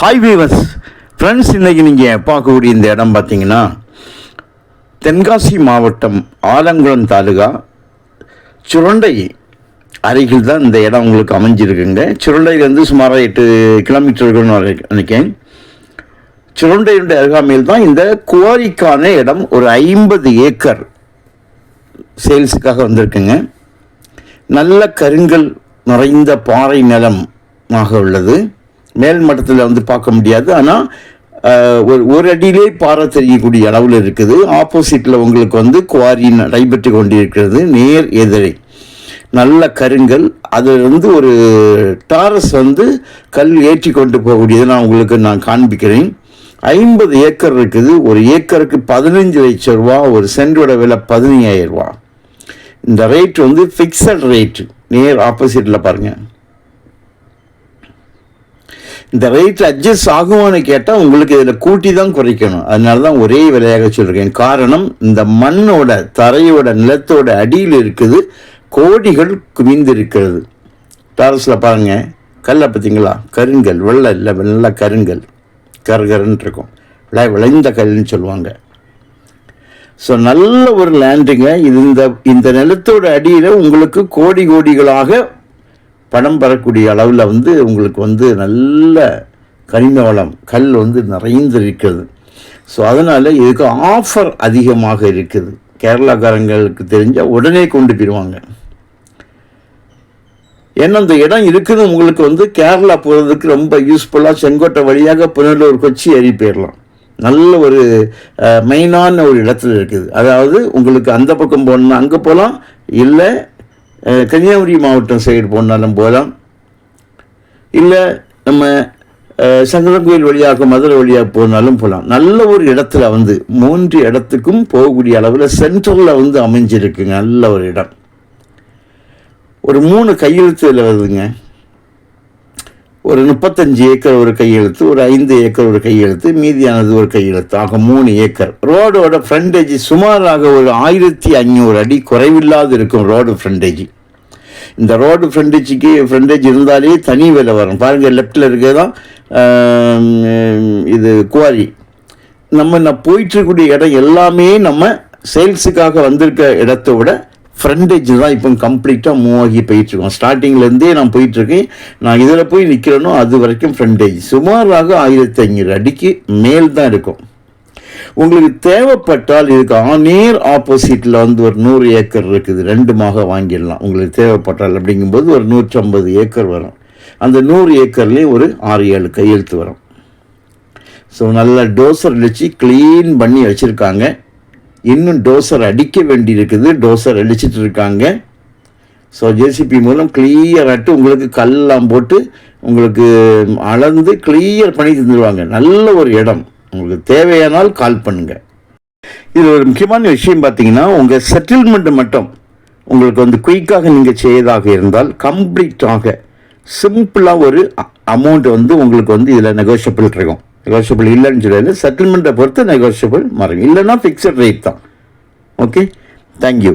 Hi viewers friends இன்றைக்கி நீங்கள் பார்க்கக்கூடிய இந்த இடம் பார்த்தீங்கன்னா தென்காசி மாவட்டம் ஆலங்குளம் தாலுகா சுரண்டை அருகில் தான் இந்த இடம் உங்களுக்கு அமைஞ்சிருக்குங்க. சுரண்டையிலேருந்து சுமார் எட்டு கிலோமீட்டர்கள்னு நினைக்கேன் சுரண்டையினுடைய அருகாமையில் தான் இந்த குவாரிக்கான இடம் ஒரு ஐம்பது ஏக்கர் சேல்ஸுக்காக வந்திருக்குங்க. நல்ல கருங்கல் நிறைந்த பாறை நிலமாக உள்ளது. மேல் மட்டத்தில் வந்து பார்க்க முடியாது. ஆனால் ஒரு ஒரு அடியிலே பாறை தெரியக்கூடிய அளவில் இருக்குது. ஆப்போசிட்டில் உங்களுக்கு வந்து குவாரி நடைபெற்று கொண்டிருக்கிறது. நேர் எதிரே. நல்ல கருங்கல். அதிலிருந்து ஒரு டாரஸ் வந்து கல் ஏற்றி கொண்டு போகக்கூடியதை நான் உங்களுக்கு நான் காண்பிக்கிறேன். ஐம்பது ஏக்கர் இருக்குது. ஒரு ஏக்கருக்கு பதினஞ்சு லட்சம் ரூபா ஒரு சென்டோட விலை பதினையாயிரம் ரூபா. இந்த ரேட் வந்து ஃபிக்ஸட் ரேட்டு நேர் ஆப்போசிட்டில் பாருங்கள் இந்த ரேட் அட்ஜஸ்ட் ஆகுமான்னு கேட்டால் உங்களுக்கு இதில் கூட்டி தான் குறைக்கணும். அதனால தான் ஒரே விலையாக சொல்கிறேன் காரணம் இந்த மண்ணோட தரையோட நிலத்தோட அடியில் இருக்குது கோடிகள் குவிந்திருக்கிறது. டாரஸில் பாருங்கள் கல்லை பார்த்தீங்களா? கருங்கல் வெள்ளை இல்லை நல்லா கருங்கல். கருகருன்னு இருக்கும் விளை விளைந்த கல்லுன்னு சொல்லுவாங்க. ஸோ நல்ல ஒரு லேண்டுங்க இது இந்த இந்த நிலத்தோட அடியில் உங்களுக்கு கோடி கோடிகளாக பணம் பெறக்கூடிய அளவில் வந்து உங்களுக்கு வந்து நல்ல கனிம வளம் கல் வந்து நிறைந்திருக்கிறது. ஸோ அதனால் இதுக்கு ஆஃபர் அதிகமாக இருக்குது. கேரளாக்காரங்களுக்கு தெரிஞ்சால் உடனே கொண்டு போயிடுவாங்க ஏன்னா அந்த இடம் இருக்குது உங்களுக்கு வந்து கேரளா போகிறதுக்கு ரொம்ப யூஸ்ஃபுல்லாக செங்கோட்டை வழியாக புனலூர் கொச்சி ஏறி போயிடலாம் நல்ல ஒரு மெயினான ஒரு இடத்துல இருக்குது. அதாவது உங்களுக்கு அந்த பக்கம் போகணுன்னா அங்கே போகலாம் இல்லை கன்னியாகுமரி மாவட்டம் சைடு போனாலும் போகலாம். இல்லை நம்ம சங்கரன் வழியாக மதுரை வழியாக போனாலும் போகலாம். நல்ல ஒரு இடத்துல வந்து மூன்று இடத்துக்கும் போகக்கூடிய அளவில் சென்ட்ரலில் வந்து அமைஞ்சிருக்குங்க நல்ல ஒரு இடம். ஒரு மூணு கையெழுத்து வருதுங்க ஒரு முப்பத்தஞ்சு ஏக்கர் ஒரு கையெழுத்து ஒரு ஐந்து ஏக்கர் ஒரு கையெழுத்து மீதியானது ஒரு கையெழுத்து ஆக மூணு ஏக்கர். ரோடோட ஃப்ரண்டேஜ் சுமாராக ஒரு ஆயிரத்தி ஐநூறு அடி குறைவில்லாது இருக்கும் ரோடு ஃப்ரண்டேஜ் இந்த ரோடு ஃப்ரண்டேஜுக்கு ஃப்ரண்டேஜ் இருந்தாலே தனி விலை வரும். பாருங்கள் லெஃப்டில் இருக்கிறதான் இது குவாரி. நம்ம நான் போயிட்டுருக்கக்கூடிய இடம் எல்லாமே நம்ம சேல்ஸுக்காக வந்திருக்க இடத்தை விட ஃப்ரண்டேஜ் தான் இப்போ கம்ப்ளீட்டாக மூவ் ஆகி போயிட்டுருக்கோம். ஸ்டார்டிங்லேருந்தே நான் போயிட்டுருக்கேன். நான் இதில் போய் நிற்கிறேனோ அது வரைக்கும் ஃப்ரண்டேஜ் சுமாராக ஆயிரத்தி ஐநூறு அடிக்கு மேல் தான் இருக்கும். உங்களுக்கு தேவைப்பட்டால் இதுக்கு நேர் ஆப்போசிட்டில் வந்து ஒரு நூறு ஏக்கர் இருக்குது. ரெண்டுமாக வாங்கிடலாம். உங்களுக்கு தேவைப்பட்டால் அப்படிங்கும்போது ஒரு நூற்றம்பது ஏக்கர் வரும். அந்த நூறு ஏக்கர்லேயும் ஒரு ஆறு ஏழு கையெழுத்து வரும். ஸோ நல்ல டோசர் அடித்து க்ளீன் பண்ணி வச்சுருக்காங்க. இன்னும் டோசர் அடிக்க வேண்டி இருக்குது டோசர் அடிச்சிட்டு இருக்காங்க ஸோ ஜேசிபி மூலம் கிளியராட்டு உங்களுக்கு கல்லாம் போட்டு உங்களுக்கு அளந்து கிளியர் பண்ணி தந்துடுவாங்க நல்ல ஒரு இடம். உங்களுக்கு தேவையானால் கால் பண்ணுங்கள் இது ஒரு முக்கியமான விஷயம் பார்த்தீங்கன்னா உங்கள் செட்டில்மெண்ட் மட்டும் உங்களுக்கு வந்து குயிக்காக நீங்கள் செய்யதாக இருந்தால் கம்ப்ளீட்டாக சிம்பிளாக ஒரு அமௌண்ட் வந்து உங்களுக்கு வந்து இதில் நெகோஷியபிள் இருக்கும். நெகோஷியபிள் இல்லைன்னு சொல்லல செட்டில்மெண்ட்டை பொறுத்து நெகோஷியபிள் மாறும் இல்லைன்னா ஃபிக்ஸட் ரேட் தான். Okay thank you